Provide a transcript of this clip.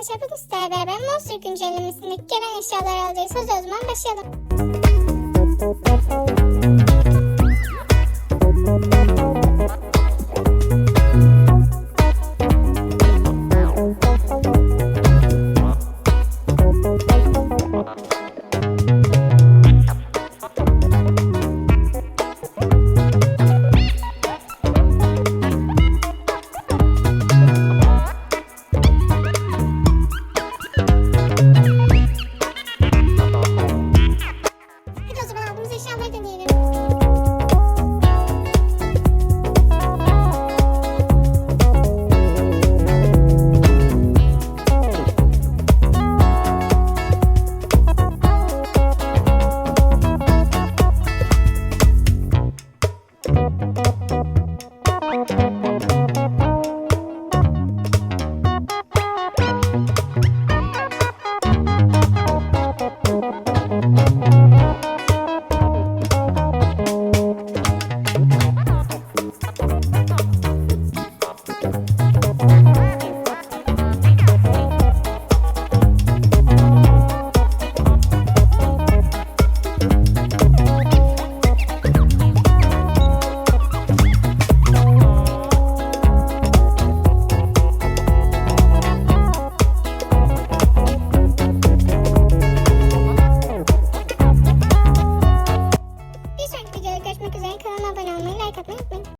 arkadaşlar bugün sizlerle beraber Monster güncellemesindeki gelen eşyaları alacağız. O zaman başlayalım. görüşmek üzere. Kanalıma abone olmayı, like atmayı unutmayın.